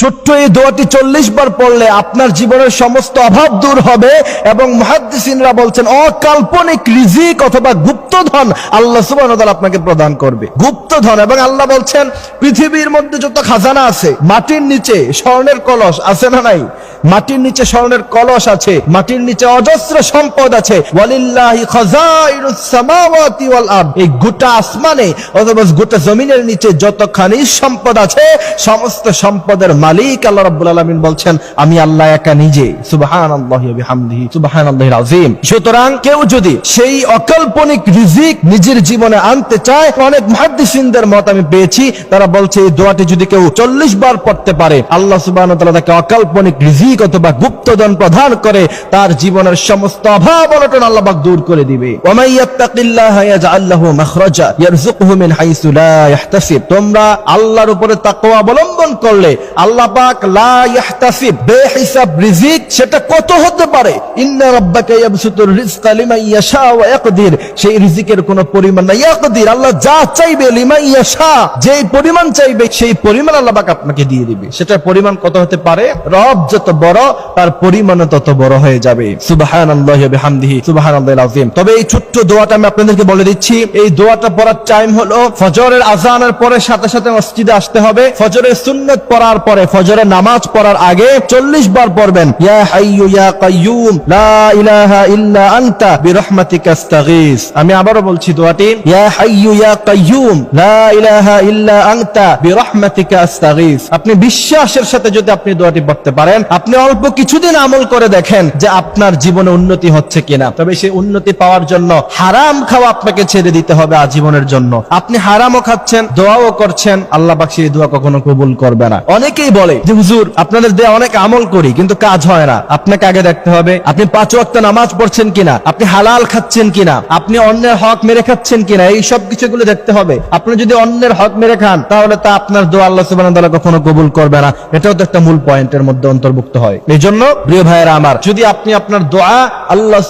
ছোট্ট এই দোয়াটি চল্লিশ বার পড়লে আপনার জীবনের সমস্ত অভাব দূর হবে এবং মহাদ্দিসিনরা বলছেন, অকাল্পনিক রিজিক অথবা গুপ্তধন আল্লাহ সুবাহ আপনাকে প্রদান করবে। গুপ্তধন এবং আল্লাহ বলছেন, পৃথিবীর মধ্যে যত খাজানা আছে, মাটির নিচে স্বর্ণের কলস আছে না নাই? মাটির নিচে স্বর্ণের কলস আছে, মাটির নিচে অজস্র সম্পদ আছে। এই গোটা আসমানে অথবা গোটা জমিনের নিচে যত সম্পদ আছে, সমস্ত সম্পদের মালিক আল্লাহ রাব্বুল আলামিন বলছেন, আমি আল্লাহ একা নিজে। সুবহানাল্লাহি ওয়া বিহামদিহি, সুবহানাল্লাহিল আযীম। সুতরাং কেউ যদি সেই অকল্পনিক রিজিক নিজের জীবনে আনতে চায়, অনেক মুহাদ্দিসিনদের মত আমি পেয়েছি, তারা বলছে, এই দোয়াটি যদি কেউ চল্লিশ বার পড়তে পারে, আল্লাহ সুবহানাহু ওয়া তাআলা তাকে অকল্পনিক রিজিক অথবা গুপ্তধন প্রদান করে, তার জীবনের সমস্ত অভাব অনটন আল্লাহ পাক দূর করে দিবে। ওয়া মান ইয়াত্তাকিল্লাহা ইয়াজআল লাহু মাখরাজা, ইয়ারযুকহু মিন হাইসু লা ইয়াহতাসিব তোমরা আল্লাহর উপরে তাকওয়া অবলম্বন করলে, আল্লাহ পাক, লা ইয়াহতাসিব বেহিসাব রিজিক, সেটা কত হতে পারে? ইন্না ইয়াবসুতুর রিজকা ইয়াশা ওয়া ইয়াকদির। সেই রিজিকের কোনো পরিমাণ ইয়াকদির, আল্লাহ যা চাইবে ইয়াশা, যেই পরিমাণ চাইবে, সেই পরিমাণ আপনাকে দিয়ে দিবে। পরিমাণ কত হতে পারে? রব যত বড়, তার তত বড় হয়ে যাবে। সুবহানাল্লাহি ওয়া বিহামদিহি, সুবহানাল্লাহিল আযীম। তবে এই ছোট্ট দোয়াটা আমি আপনাদেরকে বলে দিচ্ছি। এই দোয়াটা পড়ার টাইম হলো ফজরের আজানের পরে সাথে সাথে মসজিদে আসতে হবে। ফজরের সুন্নত পড়ার পরে ফজরের নামাজ পড়ার আগে চল্লিশ বার পড়বেন। আমি আবারও বলছি দোয়াটি আপনি বিশ্বাসের সাথে যদি আপনি দোয়াটি পড়তে পারেন, আপনি অল্প কিছুদিন আমল করে দেখেন যে আপনার জীবনে উন্নতি হচ্ছে কিনা। তবে সেই উন্নতি পাওয়ার জন্য হারাম খাওয়া আপনাকে ছেড়ে দিতে হবে আজীবনের জন্য। আপনি হারামও খাচ্ছেন, দোয়াও করছেন, আল্লাহ পাক দোয়া কখনো কবুল করবে না। অনেকেই বলে যে, হুজুর, আপনাদের দেয়া অনেক আমল করি, কিন্তু কাজ হয় না। আপনাকে আগে দেখতে হবে, আপনি পাঁচ ওয়াক্ত নামাজ পড়ছেন কিনা, আপনি হালাল খাচ্ছেন কিনা, আপনি অন্যের হক মেরে খাচ্ছেন কিনা, এই সব কিছুগুলো দেখতে হবে। আপনি যদি অন্যের হক মেরে খান, তাহলে তা আপনার দোয়া আল্লাহ তাআলা কখনো কবুল করবে না। এটাও তো একটা মূল পয়েন্টের মধ্যে অন্তর্ভুক্ত হয়। এই জন্য প্রিয় ভাইয়েরা আমার, যদি আপনি আপনার দোয়া আল্লাহ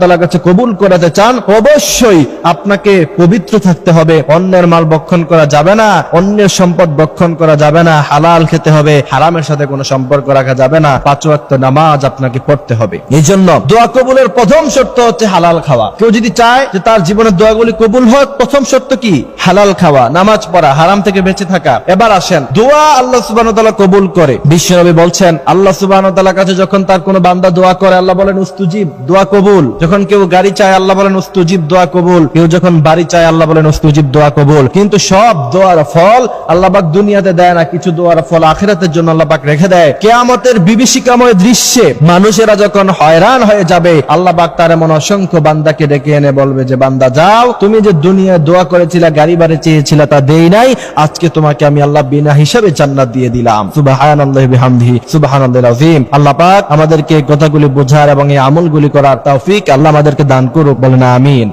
তাআলার কাছে কবুল করাতে চান, অবশ্যই আপনাকে পবিত্র থাকতে হবে। অন্যের মাল বক্ষণ করা যাবে না, অন্যের সম্পদ বক্ষণ করা যাবে না, হালাল খেতে হবে। হারামের সাথে কোনো সম্পর্ক রাখা যাবে না। পাঁচ ওয়াক্ত নামাজ আপনাকে পড়তে হবে। এই জন্য দোয়া কবুলের প্রথম শর্ত হচ্ছে হালাল খাওয়া। কেউ যদি চায় যে তার জীবনের দোয়াগুলি কবুল হোক, প্রথম শর্ত কি? হালাল খাওয়া, নামাজ পড়া, হারাম থেকে বেঁচে থাকা। এবার আসেন, দোয়া আল্লাহ সুবাহ কবুল করে। বিশ্বনবী বলছেন, আল্লাহ সুবাহ কাছে যখন তার কোনো বান্দা দোয়া করে, আল্লাহ বলেন, উস্তুজিব, দোয়া কবুল। যখন কেউ গাড়ি চায়, আল্লাহ বলেন, উস্তুজিব, দোয়া কবুল। কেউ যখন বাড়ি চায়, আল্লাহ বলেন, উস্তুজিব, দোয়া কবুল। কিন্তু সব দোয়ার ফল আল্লাহ দুনিয়াতে দেয় না, কিছু দোয়ার ফল আখিরাতের জন্য আল্লাহ পাক রেখে দেয়। কেয়ামতের বিভীষিকাময় দৃশ্যে মানুষেরা যখন হয়রান হয়ে যাবে, আল্লাহ পাক তার এমন অসংখ্য বান্দাকে ডেকে এনে বলবে যে, বান্দা, যাও, তুমি যে দুনিয়ায় দোয়া করেছিলে, গাড়ি বাড়ি চেয়েছিলে তা দেই নাই, আজকে তোমাকে আমি আল্লাহ বিনা হিসাবে জান্নাত দিয়ে দিলাম। সুবহানাল্লাহি বিহামদিহি, সুবহানাল্লাহিল আযীম। আল্লাহ পাক আমাদেরকে কথাগুলি বোঝার এবং এই আমলগুলি করার তৌফিক আল্লাহ আমাদেরকে দান করুক, বলেন আমিন।